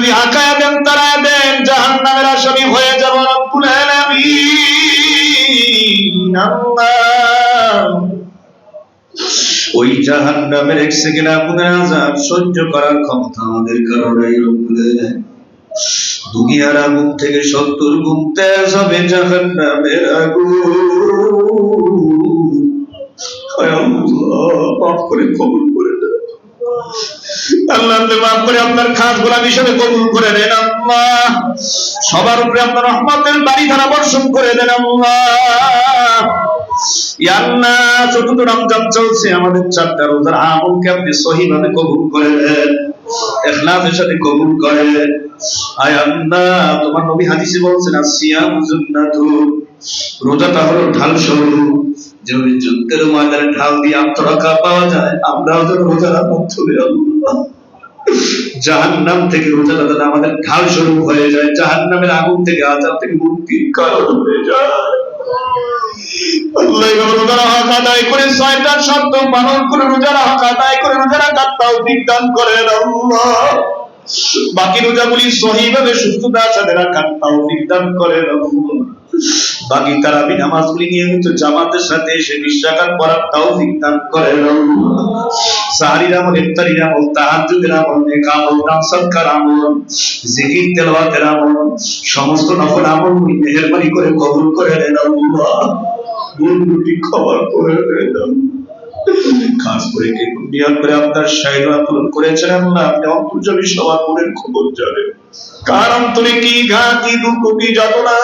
যদি হাঁকায় দেন তারা দেন, জাহান্নামের আসামি হয়ে যাব রব্বুল আলামিন। ওই জাহান্নামের এক সেকেন্ড আপনার আযাব সহ্য করার ক্ষমতা আমাদের কারণে রব্বুল আলামিন। দুনিয়ার আগুন থেকে সত্তর গুণ তেজ হবে জাহান্নামের আগুন। হায় করে কবুল সবার উপরে আপনার করে দেন ইয়ান্না চতুর্থ রমজান চলছে, আমাদের চারটা রোজার আমলকে আপনি সহিভাবে কবুল করে দেন সাথে কবুল করে। আয় তোমার নবী হাদিসে বলছেন, আসিয়াম হলো ঢাল স্বরূপ যেমন যুদ্ধের ময়দানে ঢাল দিয়ে আত্মরক্ষা পাওয়া যায়, আমরাও যেন আল্লাহ। জাহান্নাম থেকে যেন আমাদের ঢাল স্বরূপ হয়ে যায়, জাহান্নামের আগুন থেকে আজাব থেকে মুক্তির কারণ হয়ে যায়। বাকি রোজাগুলি সহিভাবে সুস্থতার সাথে রাখার তাও বিজ্ঞান করেন বাকি তারাবি নামাজগুলি নিয়মিত জামাতের সাথে এসে বিশ্বাকার করার তাও দান করেন সমস্ত নফল আমল মেহেরবানি করে কবুল করে নেন করে দেন খাস করে করে আপনার আল্লাহ আপনি সবার মনের খবর জানেন। কার অন্তরে কি ঘা, কি দুঃখ, কি যাতনা?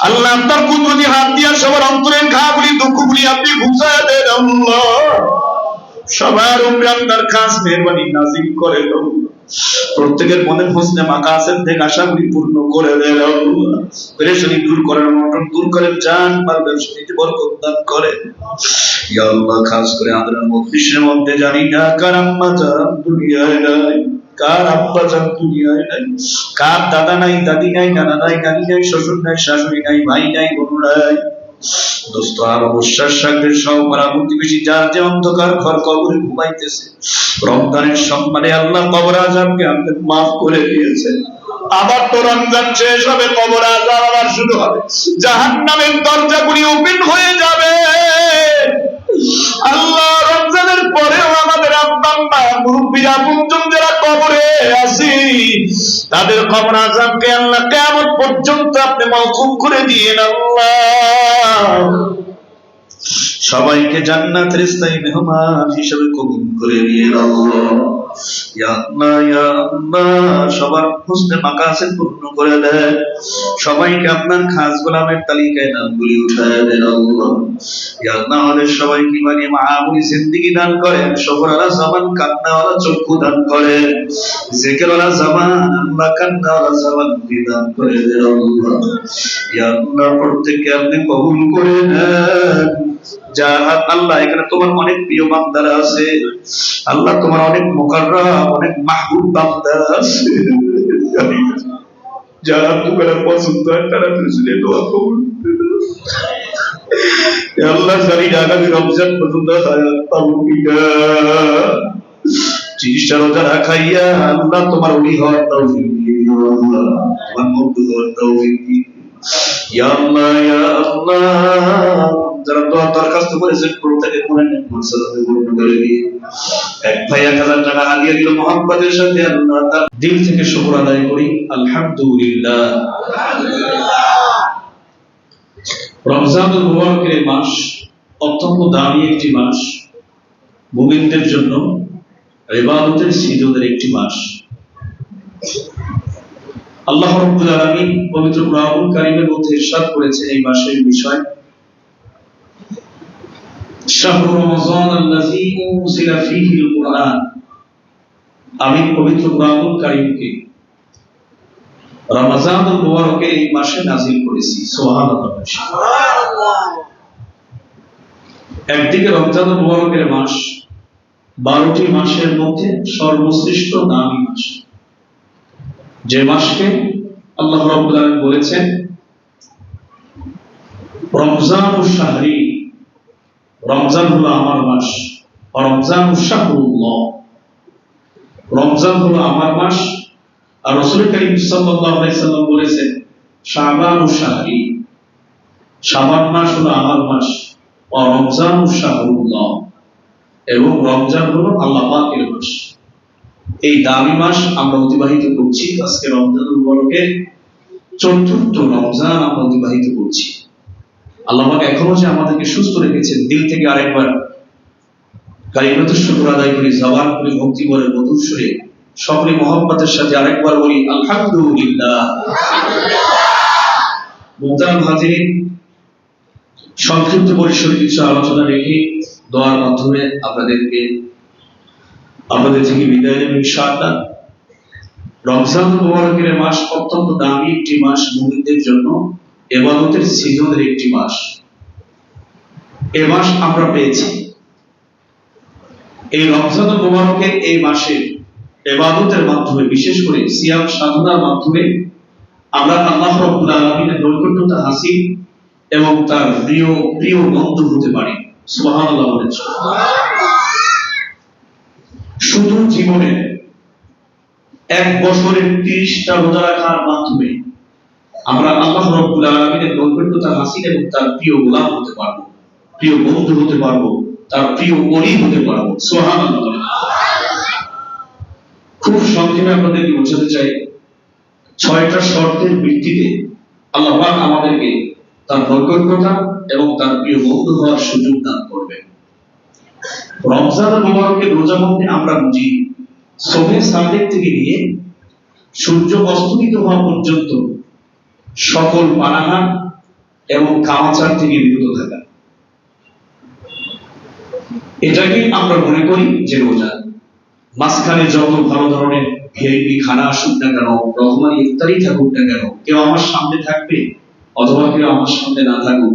আল্লাহ আপনার কুদরতি হাত দিয়া সবার অন্তরের ঘাগুলি, দুঃখগুলি আপনি ঘুষায় দেন সবার উপরে আপনার খাস মেহরবানি নাজিল করে প্রত্যেকের মনে হোসনে মাকাসের থেকে আশাগুলি পূর্ণ করে দেন পেরেশানি দূর করেন অনটন দূর করেন জান মাল ব্যবসায়ীতে বরকত দান করেন। ইয়া খাস করে আমাদের মজলিসের মধ্যে জানি না কার আম্মা জান দুনিয়ায় নাই, কার আব্বা জান দুনিয়ায় নাই, কার দাদা নাই, দাদি নাই, নানা নাই, নানি নাই, শ্বশুর নাই, শাশুড়ি নাই, ভাই নাই, বোন নাই। রমজানের দরজাগুলি ওপেন হয়ে যাবে। আল্লাহ রমজানের পরেও আমাদের আব্বা মুরব্বীরা কবরে আছি। তাদের কবর আজাবকে আল্লাহ কেমন পর্যন্ত আপনি মৌকুম করে দিয়েন আল্লাহ। সবাইকে জান্নাতের স্থায়ী মেহমান হিসেবে কবুল করে নিয়ে আল্লাহ। সবার হোসনে মাকাসে পূর্ণ করে দেন সবাইকে আপনার খাস গোলামের তালিকায় নামগুলি উঠায় দেন আল্লাহ। ইয়া আল্লাহ আমাদের সবাইকে মানে মাহমুলি জিন্দেগি দান করেন সবরালা জামান, কান্নাওয়ালা চক্ষু দান করেন জিকিরওয়ালা জামান আল্লাহ কান্নাওয়ালা জামান দান করে দেন আল্লাহ। ইয়া আল্লাহ প্রত্যেককে আপনি কবুল করে নেন। যা আল্লাহ এখানে তোমার অনেক প্রিয় বান্দারা আছে। আল্লাহ তোমার অনেক মোকাররা অনেক মাহবুব বান্দা আছে। যারা তোমার পছন্দ হয় তারা পেছনে দোয়া কবুল করে। নাও। এ আল্লাহ জানি আগামী রমজান পর্যন্ত চিকিৎসা রোজা রাখাইয়া আল্লাহ তোমার উনি হওয়ার তৌফিক তোমার বন্ধু হওয়ার তৌফিক। ইয়া আল্লাহ ইয়া আল্লাহ। যারা দোয়া দরখাস্ত করেছেন প্রত্যেকে মনে নেন মানসালাতে পূর্ণ করে দিয়ে এক ভাই এক হাজার টাকা হাদিয়া দিল মোহাম্মদের সাথে আল্লাহ তার দিল থেকে শুকর আদায় করি। আলহামদুলিল্লাহ। রমজানুল মুবারকের মাস অত্যন্ত দামি একটি মাস। মুমিনদের জন্য ইবাদতের সিজদের একটি মাস। আল্লাহ রাব্বুল আলামিন পবিত্র কুরআনুল কারীমের মধ্যে ইরশাদ করেছেন এই মাসের বিষয়। শাহরু রমজান আল্লাযী উনজিলা ফীহিল কুরআন আমি পবিত্র কুরআনুল কারীমকে রমজানুল মুবারকের এই মাসে নাযিল করেছি সুবহানাল্লাহ। সুবহানাল্লাহ। একদিকে রমজানুল মুবারকের মাস বারোটি মাসের মধ্যে সর্বশ্রেষ্ঠ দামি মাস। যে মাসকে আল্লাহ রাব্বুল আলামিন বলেছেন রমজান ও শাহরি রমজান হলো আমার মাস, রমজান রমজান হলো আমার মাস। আর রসুল করিম সাল্লাম বলেছেন, শাবান ও শাহরি। শাবান মাস হলো আমার মাস রমজান ও শাহরুল্লাহ এবং রমজান হলো আল্লাহ পাকের মাস। এই দামি মাস আমরা অতিবাহিত করছি। আজকে রমজান মুবারকের চতুর্থ রমজান আমরা অতিবাহিত করছি। আল্লাহ এখনও যে আমাদেরকে সুস্থ রেখেছেন, দিল থেকে আরেকবার কালিমাতুর শুকর আদায় করি, জবান করি, ভক্তি করে, মধুর সুরে সকলে মহব্বতের সাথে আরেকবার বলি, আলহামদুলিল্লাহ। সংক্ষিপ্ত পরিসরে কিছু আলোচনা রেখে দোয়ার মাধ্যমে আপনাদেরকে, আপনাদের থেকে বিদায় নেব ইনশাআল্লাহ। রমজান মাস অত্যন্ত দামি একটি মাস মুমিনদের জন্য। এবাদতের সিজনের একটি মাস। এ মাস আমরা পেয়েছি। এই রমজান মুবারকের এই মাসে এবাদতের মাধ্যমে, বিশেষ করে সিয়াম সাধনার মাধ্যমে, আমরা আল্লাহ রাব্বুল আলামিনের নৈকট্যতা হাসিল এবং তার প্রিয় প্রিয় বন্ধু হতে পারি। সুবহানাল্লাহ বলেন। শুধু জীবনে এক বছরের তিরিশটা রোজা রাখার মাধ্যমে আমরা আল্লাহ রব্বুল আলমিনের নৈকট্যতা হাসিল এবং তার প্রিয় গোলাম হতে পারব। প্রিয় বন্ধু হতে পারব, তার প্রিয় অলি হতে পারব। সোহান খুব সংক্ষেপে আপনাদেরকে বোঝাতে চাই, ছয়টা শর্তের ভিত্তিতে আল্লাহ পাক আমাদেরকে তার নৈকট্যতা এবং তার প্রিয় বন্ধু হওয়ার সুযোগ দান করবেন। রমজান মোবারকের রোজা মধ্যে আমরা বুঝি সোহে সাদেক থেকে নিয়ে সূর্য অস্তমিত হওয়া পর্যন্ত সকল পানাহার এবং কামাচার থেকে বিরত থাকা। এটাকে আমরা মনে করি যে রোজা। মাঝখানে যত ভালো ধরনের ভিআইপি খানা আসুক না কেন রহমানি ইফতারি থাকুক না কেন, কেউ আমার সামনে থাকবে অথবা কেউ আমার সামনে না থাকুক,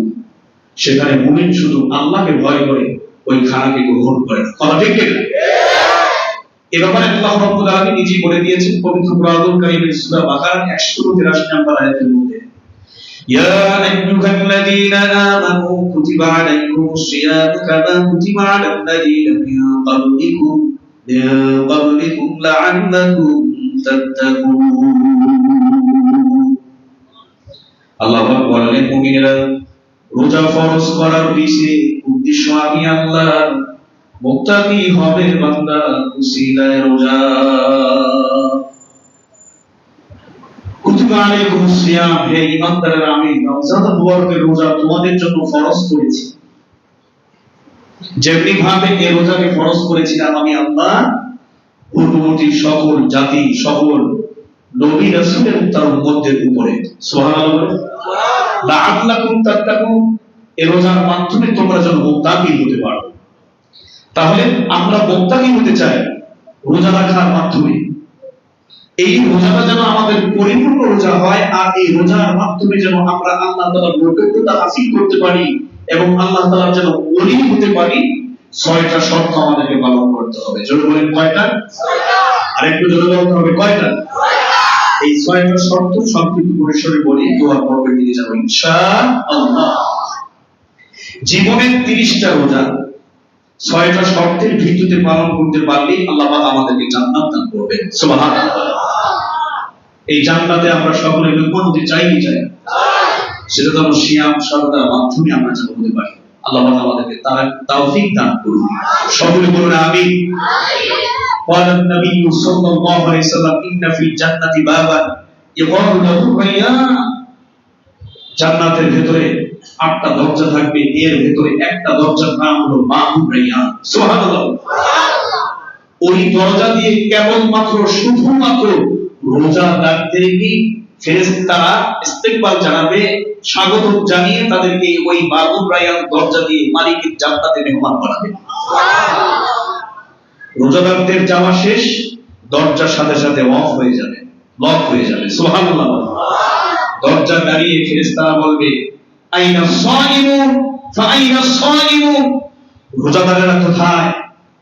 সেখানে মুমিন শুধু আল্লাহকে ভয় করে ওই খানাকে গ্রহণ করে কথা ঠিক? এ ব্যাপারে আল্লাহ রাব্বুল আলামিন নিজে বলে দিয়েছেন, পবিত্র কোরআনুল কারীমের সূরা বাকারা 183 নম্বর আয়াতের মধ্যে। ইয়া আইয়ুহাল্লাযীনা আমানু কুতিবা আলাইকুমুস-সিয়াম কামা কুতিবা আলাল্লাযীনা মিন ক্বাবলিকুম, মিন লাআল্লাকুম তাত্তাকুন। আল্লাহ রাব্বুল আলামিন মুমিনেরা, রোজা ফরজ করার বিষয়ে উদ্দেশ্য আমি আল্লাহ মুত্তাকি হবে বান্দা? রোজা। হে আমি রোজা তোমাদের জন্য ফরজ করেছি। যেমনি ভাবে রোজাকে ফরজ করেছিলাম আমি আল্লাহ, পূর্ববর্তী সকল জাতি, সকল নবী রাসূল এবং তার উম্মতদের উপরে। সুবহানাল্লাহ। লাআল্লাকুম তাত্তাকুন। এই রোজার মাধ্যমে তোমরা যেন মুত্তাকি হতে পারো। তাহলে আমরা মুত্তাকি হতে চাই? রোজা রাখার মাধ্যমে। এই রোজাটা যেন আমাদের পরিপূর্ণ রোজা হয়, আর এই রোজার মাধ্যমে যেন আমরা আল্লাহ তাআলার নৈকট্যতা হাসিল করতে পারি এবং আল্লাহ তাআলার যেন ওলি হতে পারি, ছয়টা শর্ত আমাদেরকে পালন করতে হবে। জোরে বলেন, কয়টা? আরেকটু জোরে বলতে হবে, কয়টা? এই ছয়টা শর্ত সংক্ষিপ্ত পরিসরে বলি দোয়া পর্বে দিকে যাব ইনশাআল্লাহ। জীবনের তিরিশটা রোজা ছয়টা শর্তের ভিত্তিতে পালন করতে পারলেই আল্লাহ পাক আমাদেরকে জান্নাত দান করবেন সুবহানাল্লাহ এই জান্নাতে আমরা সকলে মেহমান হতে চাই কি চাই না? সেটা তো আমরা সিয়াম সাধনার মাধ্যমে আমরা যেন হতে পারি আল্লাহ পাক আমাদেরকে তার তৌফিক দান করুন সকলে বলুন আমিন قال النبي صلى الله عليه وسلم إن في الجنة بابا يقال له الريان জান্নাতের ভেতরে আটটা দরজা থাকবে, এর ভেতরে একটা দরজার নাম হলো ওই দরজা দিয়ে কেবলমাত্র শুধুমাত্র রোজাদারদেরকে ফেরেশতারা ইস্তেকবাল জানাবে, স্বাগত জানিয়ে তাদেরকে ওই বাবু রাইয়ান দরজা দিয়ে মালিকের মেহমান রোজাদারদের যাওয়া শেষ, দরজার সাথে সাথে অফ হয়ে যাবে, লক হয়ে যাবে। দরজা দাঁড়িয়ে ফেরেশতারা বলবে আইনা রোজাদারেরা কোথায়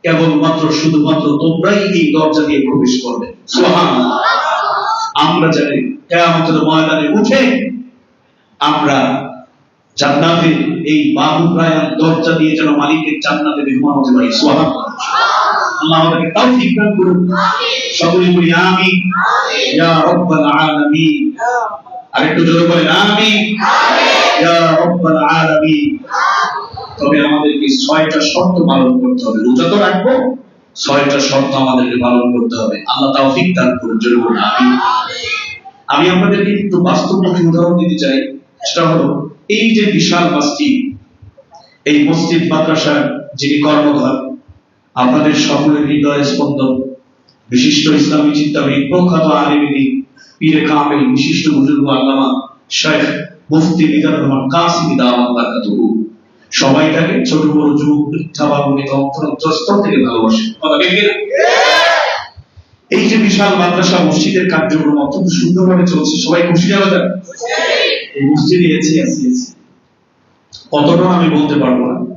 কেবলমাত্র শুধুমাত্র তোমরাই এই দরজা দিয়ে প্রবেশ করবে। সুবহানাল্লাহ। আমরা জানি কিয়ামতের ময়দানে উঠে আমরা জান্নাতে এই বাবু প্রায় দরজা দিয়ে যেন মালিকের জান্নাতে মেহমান হতে পারি। সুবহানাল্লাহ। আল্লাহ আমাদেরকে তৌফিক দান করুন। সকলে বলি আমিন। ইয়া রাব্বাল আলামিন। আরেকটু জোরে বলেন আমিন। ইয়া রাব্বাল আলামিন। তবে আমাদেরকে ছয়টা শর্ত পালন করতে হবে। রোজা তো রাখব ছয়টা শর্ত আমাদেরকে পালন করতে হবে। আল্লাহ দান করুন জোরে বলুন আমিন। আমি আপনাদেরকে একটু বাস্তবমুখী উদাহরণ দিতে চাই। সেটা হলো এই যে বিশাল মসজিদ এই মসজিদ মাদ্রাসার যিনি কর্ণধার আপনাদের সকলের হৃদয় স্পন্দন। বিশিষ্ট ইসলামী চিন্তাবিদ প্রখ্যাত আলিমিনী পীরে কামেল বিশিষ্ট বুজুর্গ আল্লামা শেখ মুফতি রহমান কাসিমি দাওয়াত বারাকাতুহু। সবাই তাকে ছোট বড় যুবক বৃদ্ধা বা থেকে ভালোবাসে। কথা ঠিক কিনা? এই যে বিশাল মাদ্রাসা মসজিদের কার্যক্রম অত্যন্ত সুন্দরভাবে চলছে সবাই খুশি যাবে তার এই মসজিদে এসে এসে এসে। কতটা আমি বলতে পারব না।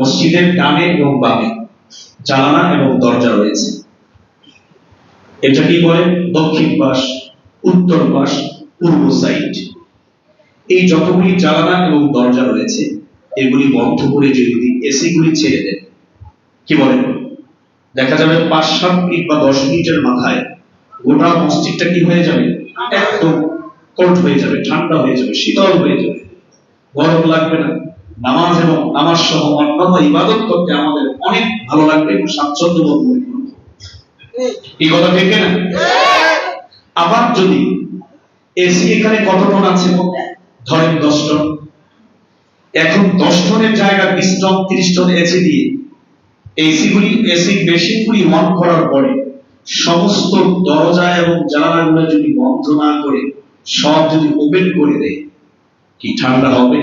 মসজিদের ডানে এবং বামে জানালা এবং দরজা রয়েছে। এটা কি বলে? দক্ষিণ পাশ। উত্তর পাশ, পূর্ব সাইড এই যতগুলি জানালা এবং দরজা রয়েছে, এগুলি বন্ধ করে যদি এসি গুলি ছেড়ে দেন, কি বলেন? দেখা যাবে পাঁচ, সাত মিনিট বা দশ মিনিটের মাথায় গোটা মসজিদটা কি হয়ে যাবে? একদম কোল্ড হয়ে যাবে, ঠান্ডা হয়ে যাবে, শীতল হয়ে যাবে। গরম লাগবে না। নামাজ এবং নামাজ সহ অন্যান্য ইবাদত করতে আমাদের অনেক ভালো লাগবে এবং স্বাচ্ছন্দ্য বোধ এই কথা ঠিক না? আবার যদি এসি এখানে কত টন আছে? ধরেন দশ টন এখন দশ টনের জায়গায় বিশ টন তিরিশ টন এসি দিয়ে। এসি গুলি এসি মেশিন গুলি অন করার পরে সমস্ত দরজা এবং জানালাগুলো যদি বন্ধ না করে সব যদি ওপেন করে দেয় কি ঠান্ডা হবে?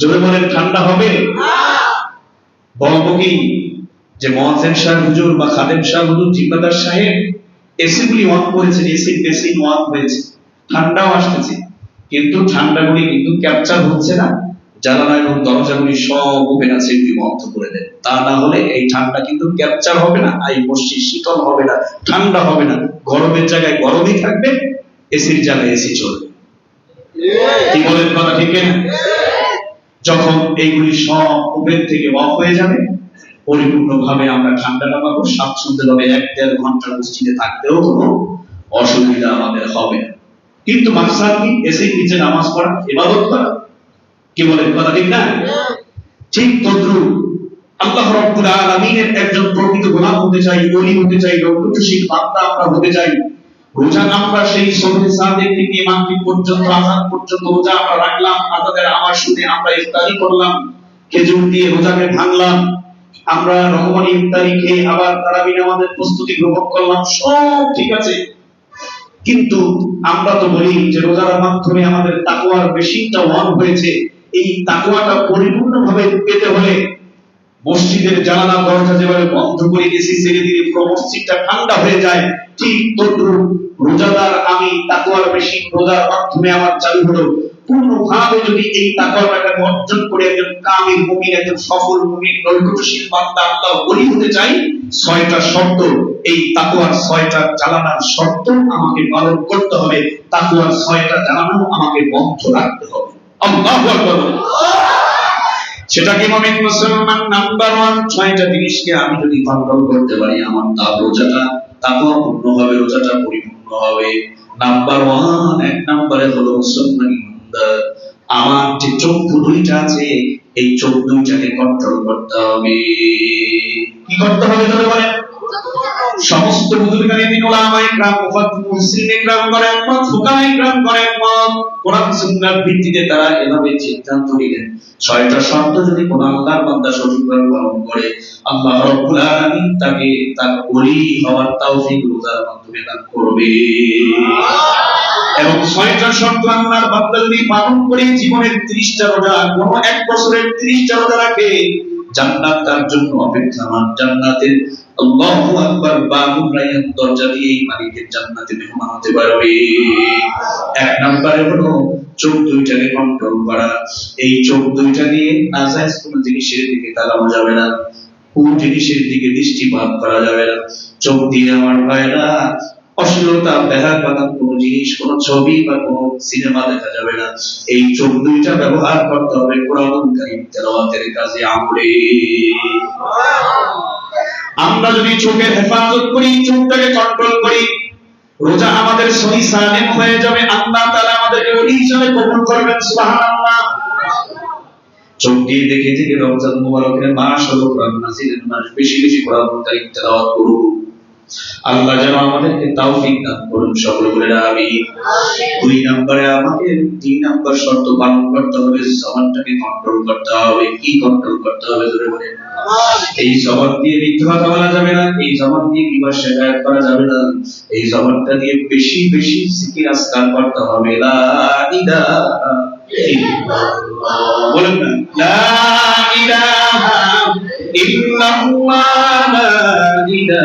জোরে বলেন ঠান্ডা হবে? বলব কি? যে মহাজেন সাহেব হুজুর বা খাদেম সাহেব হুজুর জিম্মাদার সাহেব এসি গুলি অন করেছেন এসি মেশিন অন হয়েছে। ঠান্ডাও আসতেছে। কিন্তু ঠান্ডাগুলি কিন্তু ক্যাপচার হচ্ছে না। জানালা এবং দরজাগুলি সব ওপেন আছে এগুলি বন্ধ করে দেন। তা না হলে এই ঠান্ডা কিন্তু ক্যাপচার হবে না এই মসজিদ শীতল হবে না ঠান্ডা হবে না। গরমের জায়গায় গরমই থাকবে এসির জায়গায় এসি চলবে। কি বলেন কথা ঠিক না যখন এইগুলি সব ওপেন থেকে অফ হয়ে যাবে পরিপূর্ণভাবে আমরা ঠান্ডাটা পাবো স্বাচ্ছন্দ্যভাবে এক দেড় ঘণ্টা মসজিদে থাকতেও কোনো অসুবিধা আমাদের হবে না। কিন্তু মাকসাদ কি এসে নিচে নামাজ পড়া ইবাদত করা কি বলেন কথা ঠিক না? ঠিক তদ্রুপ। আল্লাহ রাব্বুল আলামিনের একজন প্রকৃত গোলাম হতে চাই ওলি হতে চাই রক্ষশীল বান্দা আমরা হতে চাই। রোজা আমরা সেই সবে সাদেক থেকে মাগরিব পর্যন্ত আযান পর্যন্ত রোজা আমরা রাখলাম আজাদের আমার শুনে আমরা ইফতারি করলাম খেজুর দিয়ে রোজাকে ভাঙলাম। আমরা রহমানি ইফতারি খেয়ে আবার তারাবি নামাজের প্রস্তুতি গ্রহণ করলাম, সব ঠিক আছে। কিন্তু আমরা তো বলি যে রোজার মাধ্যমে আমাদের তাকওয়ার বেশিটা ওয়ান হয়েছে। এই তাকওয়াটা পরিপূর্ণভাবে পেতে হলে মসজিদের জানালা, দরজা যেভাবে বন্ধ করে এসি ছেড়ে দিলে পুরো মসজিদটা ঠান্ডা হয়ে যায়। ঠিক তদ্রুপ রোজাদার আমি তাকওয়ার বেশি রোজার মাধ্যমে আমার চালু হলো। পূর্ণভাবে যদি এই তাকওয়াটাকে অর্জন করে একজন কামিল মুমিন, একজন সফল মুমিন নৈকটশীল বান্দা আল্লাহ বলি হতে চাই, ছয়টা শর্ত, এই তাকওয়ার ছয়টা জানানার শর্ত আমাকে পালন করতে হবে। তাকওয়ার ছয়টা জানানো আমাকে বন্ধ রাখতে হবে। আল্লাহু আকবার। সেটা কি মমিন মুসলমান? নাম্বার ওয়ান ছয়টা জিনিসকে আমি যদি কন্ট্রোল করতে পারি, আমার তা রোজাটা, তাকওয়া পূর্ণ হবে, রোজাটা পরিপূর্ণ হবে। নাম্বার ওয়ান এক নম্বরে হলো মুসলমান আমার যে চক্ষু দুইটা আছে এই চোখ দুইটাকে কন্ট্রোল করতে হবে কি করতে হবে ধরে বলেন সমস্ত বুজুর্গানি দিন ওলামায়ে کرام মুফাসসিরিনে کرام করেন মত ফুকাহায়ে کرام করেন মত কোরআন সুন্নাহর ভিত্তিতে তারা এভাবে সিদ্ধান্ত নিলেন ছয়টা শর্ত যদি কোন আল্লাহর বান্দা সঠিকভাবে পালন করে আল্লাহ রাব্বুল আলামিন তাকে তার ওলি হওয়ার তৌফিক রোজার মাধ্যমে দান করবে এবং ছয়টা শর্ত আল্লাহর পালন করে জীবনের 30টা রোজা, কোন এক বছরের 30টা রোজা রাখে। জান্নাত তার জন্য অপেক্ষমান। জান্নাতের আল্লাহু আকবার দরজা দিয়ে এই মালিকের জান্নাতে মেহমান হতে পারবে। এক নম্বরে হলো চোখ দুইটাকে কন্ট্রোল করা। এই চোখ দুইটা দিয়ে নাজায়েজ কোনো জিনিসের দিকে তাকানো যাবে না। কোন জিনিসের দিকে দৃষ্টিপাত করা যাবে না। চোখ দিয়ে, আমার ভাইরা অশ্লীলতা বেহার বাদাম কোন জিনিস, কোন ছবি বা কোন সিনেমা দেখা যাবে না। এই চোখ দুইটা ব্যবহার করতে হবে কোরআন তেলাওয়াতের কাজে আমলে। আমরা যদি চোখের হেফাজত করি, চোখটাকে কন্ট্রোল করি, রোজা আমাদের সহি সালেম হয়ে যাবে। আল্লাহ তাআলা আমাদেরকে ওলি হিসেবে কবুল করবেন, সুবহানাল্লাহ। চোখ দিয়ে দেখে দেখে রমজান মুবারকের মাস হলো কোরআন নাজিলের মাস। বেশি বেশি কোরআন তেলাওয়াত করুন। আল্লাহ যেন আমাদেরকে তাওফিক দান করুন, সকল বলে আমি দুই নম্বরে আমাকে, তিন নম্বর শর্ত পালন করতে হবে, জবানটাকে কন্ট্রোল করতে হবে। কি কন্ট্রোল করতে হবে ধরে বলে এই জবান দিয়ে মিথ্যা কথা বলা যাবে না, এই জবান দিয়ে বিবাহ শেখায়ত করা যাবে না। এই জবানটা দিয়ে বেশি বেশি জিকির আজকার করতে হবে। লা ইলাহা বলেন না, লা ইলাহা ইল্লাল্লাহ, লা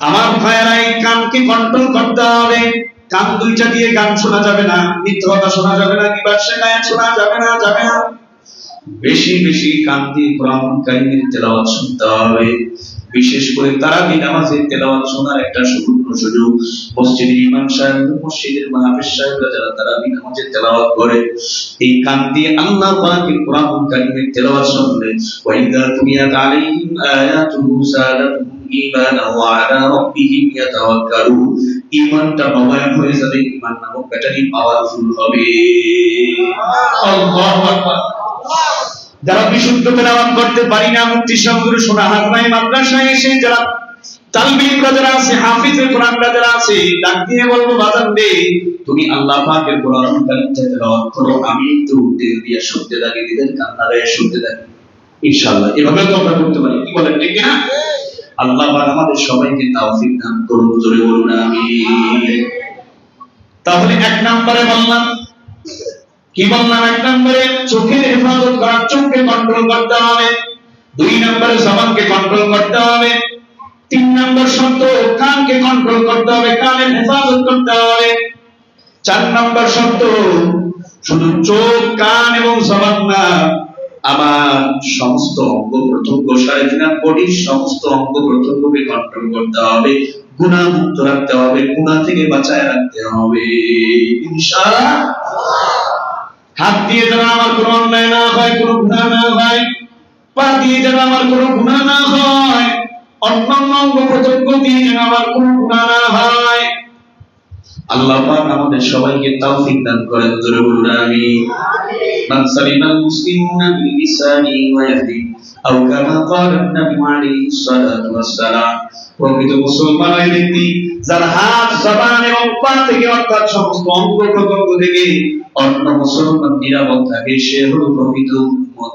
আমার ভাইয়েরা, এই কানকে কন্ট্রোল করতে হবে। কান দুইটা দিয়ে গান শোনা যাবে না, মিথ্যা কথা শোনা যাবে না কিবার শেখায় শোনা যাবে না যাবে না। বেশি বেশি কান দিয়ে কোরআন কারিমের তেলাওয়াত শুনতে হবে। বিশেষ করে তারাবি নামাজের তেলাওয়াত শোনার একটা সুবর্ণ সুযোগ। মসজিদের ইমাম সাহেব, মসজিদের মাহফিজ সাহেবরা যারা তারাবি নামাজের তেলাওয়াত করে। এই কান দিয়ে আল্লাহ পাকের কোরআন কারিমের তেলাওয়াত শুনলে, ওয়াইদা তুমিয়াত আলাইহিম আয়াতুহু সাদাতুহুম যারা করতে পারি না মুক্তি মাদ্রাসায় এসে যারা আছে তুমি আল্লাহ ইনশাআল্লাহ। এভাবে তো আমরা করতে পারি। কি বলেন, ঠিক না আল্লাহ আমাদের সবাইকে তাওফিক দান করুন, জোরে বলুন, আমিন। তাহলে এক নম্বরে বললাম, কি বললাম? এক নম্বরে চোখের হেফাজত করা চোখকে কন্ট্রোল করতে হবে। দুই নম্বরে জবানকে কন্ট্রোল করতে হবে। তিন নম্বর শব্দ কানকে কন্ট্রোল করতে হবে, কানের হেফাজত করতে হবে। চার নম্বর শব্দ শুধু চোখ, কান এবং জবান না আমার সমস্ত অঙ্গ প্রত্যঙ্গ সাড়ে তিন বডির সমস্ত অঙ্গ প্রত্যঙ্গকে কন্ট্রোল করতে হবে গুণা মুক্ত রাখতে হবে, গুণা থেকে বাঁচায় রাখতে হবে। হাত দিয়ে যেন আমার কোনো অন্যায় না হয়, কোনো গুণা না হয়, পা দিয়ে যেন আমার কোনো গুণা না হয়, অন্যান্য অঙ্গ প্রত্যঙ্গ দিয়ে যেন আমার কোনো গুণা না হয়। আল্লাহ পাক আমাদের সবাইকে তৌফিক দান করেন, জোরে বলুন আমি মান সালিমাল মুসলিমুনা মিন লিসানি ওয়া ইয়াদি আও কামা ক্বালা নবী আলাইহিস সালাতু ওয়াস সালাম প্রকৃত মুসলমান ওই ব্যক্তি যার হাত, জবান এবং পা থেকে অর্থাৎ সমস্ত অঙ্গ প্রত্যঙ্গ থেকে অন্য মুসলমান নিরাপদ থাকে, সে হলো প্রকৃত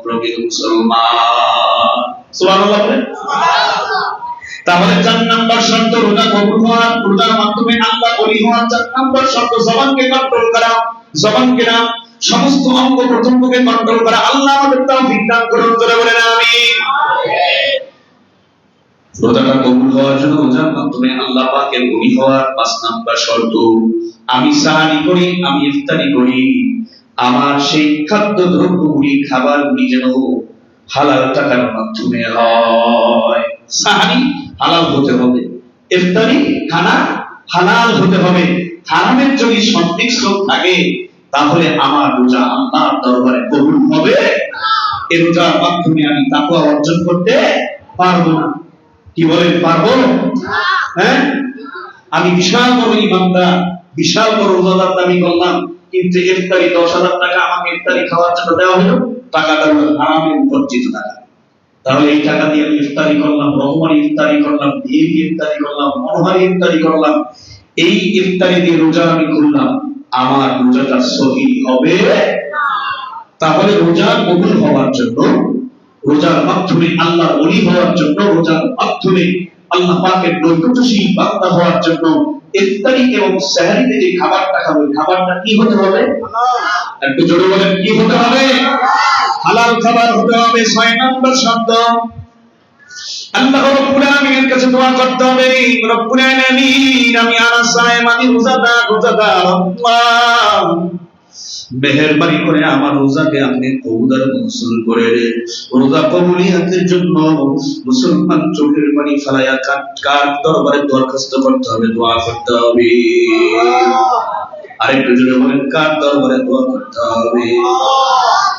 প্রকৃত মুসলমান। সুবহানাল্লাহ বলেন। তাহলে চার নাম্বার শর্ত, রোজা কবুল হওয়ার রোজার মাধ্যমে আল্লাহ বলি হওয়ার চার নাম্বার শর্ত, জবানকে কন্ট্রোল করা, জবানকে না, সমস্ত অঙ্গ প্রত্যঙ্গকে কন্ট্রোল করা। আল্লাহ আমাদের দান করুন, জোরে বলেন, আমিন। রোজাটা কবুল হওয়ার জন্য রোজার মাধ্যমে আল্লাহ পাকের বলি হওয়ার পাঁচ নাম্বার শর্ত। আমি সাহারি করি, আমি ইফতারি করি। আমার সেই খাদ্য দ্রব্যগুলি, খাবারগুলি যেন হালাল টাকার মাধ্যমে হয়। সাহারি হালাল হতে হবে। ইফতারি খানা হালাল হতে হবে। হারামের যদি সংমিশ্র থাকে, তাহলে আমার রোজা আল্লাহর দরবারে কবুল হবে। এই রোজার মাধ্যমে আমি তাকওয়া অর্জন করতে পারব না। কি বলেন, পারব? হ্যাঁ? আমি বিশাল বড় ইমানদার, বিশাল বড় রোজাদার দাবি করলাম। কিন্তু ইফতারি দশ হাজার টাকা আমাকে ইফতারি খাওয়ার জন্য দেওয়া হলো। টাকাটা হলো হারামে উপার্জিত টাকা। তাহলে এই টাকা দিয়ে আমি ইফতারি করলাম, রহমানি ইফতারি করলাম বিএপি ইফতারি করলাম, মনোহারি ইফতারি করলাম, এই ইফতারি দিয়ে রোজা আমি করলাম আমার রোজাটা সহি হবে? তাহলে রোজা কবুল হওয়ার জন্য, রোজার মাধ্যমে আল্লাহ ওলি হওয়ার জন্য, রোজার মাধ্যমে আল্লাহ পাকের নৈকট্যশীল বান্দা হওয়ার জন্য ইফতারি এবং সেহরিতে যে খাবারটা খাবে খাবারটা কি হতে হবে? একটু জোরে বলেন, কি হতে হবে? হালাল খাবার হতে হবে, ছয় নম্বর শব্দ। আল্লাহ রব্বুল কাছে দোয়া করতে হবে, রব্বুল আমি আমি করে আমার রোজাকে আপনি কবুদার করে দেন রোজা কবুলিয়াতের জন্য মুসলমান চোখের পানি ফেলাইয়া কাট কাট দরবারে দরখাস্ত করতে হবে, দোয়া করতে হবে। আরেকটু কার দরবারে দোয়া করতে হবে?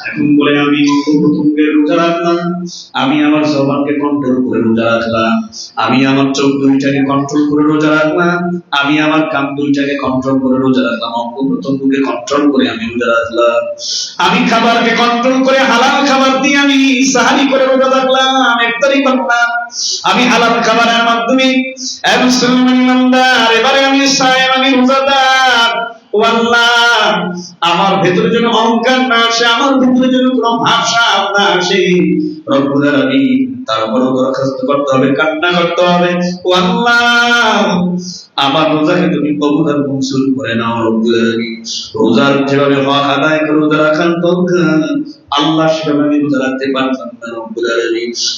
এখন বলে আমি প্রথমকে রোজা রাখলাম, আমি আমার কন্ট্রোল করে রোজা রাখলাম, আমি আমার চোখ দুইটাকে কন্ট্রোল করে রোজা রাখলাম, আমি আমার দুইটাকে কন্ট্রোল করে রোজা রাখলাম অঙ্গ কন্ট্রোল করে আমি রোজা রাখলাম। আমি খাবারকে কন্ট্রোল করে হালাল খাবার দিয়ে আমি সাহারি করে রোজা রাখলাম ইফতারি করলাম, আমি হালাল খাবারের মাধ্যমে এবারে আমি সায়েম আমি রোজাদার আল্লাহ আমার ভেতরে যেন অহংকার না আসে আমার ভেতরে যেন কোনো ভাষা না আসে। রব্বুল আলামিন তারপরও দরখাস্ত করতে হবে, কান্না করতে হবে। ও আল্লাহ, আমার রোজাকে তুমি কবুল আর মঞ্জুর করে নাও রোজার যেভাবে হক আদায় করে রোজা আল্লাহ সেভাবে আমি রোজা রাখতে পারতাম না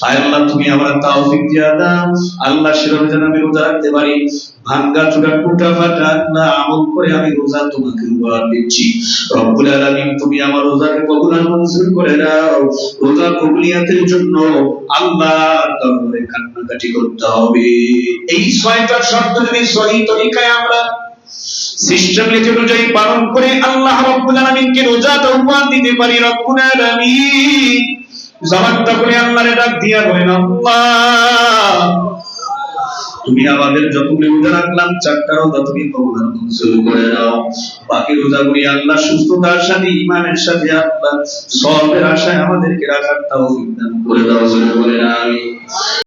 আয় আল্লাহ, তুমি আমার তৌফিক দিয়া দাও, আল্লাহ সেভাবে যেন আমি রোজা রাখতে পারি। ভাঙ্গা ফাটা না আমল করে আমি রোজা তোমাকে উপহার দিচ্ছি। তুমি আমার রোজাকে কবুল আর মঞ্জুর করে দাও রোজা কবুলিয়াতের জন্য আল্লাহ দরবারে কান্নাকাটি করতে হবে। এই ছয়টা শর্ত যদি সহি তরিকায় আমরা সিস্টেম লিখে অনুযায়ী পালন করে আল্লাহ রব্বুল আলামিনকে রোজা দিতে পারি, রব্বুল আলামিন। জবানটা করে আল্লাহরে ডাক দিয়া বলেন, আল্লাহ তুমি আমাদের যতগুলি রোজা রাখলাম, চারটা রোজা তুমি কবুল মঞ্জুর করে দাও। বাকি রোজাগুলি আল্লাহ সুস্থতার সাথে ইমানের সাথে আল্লাহ সবের আশায় আমাদেরকে রাখার তাও করে দাও করে আমি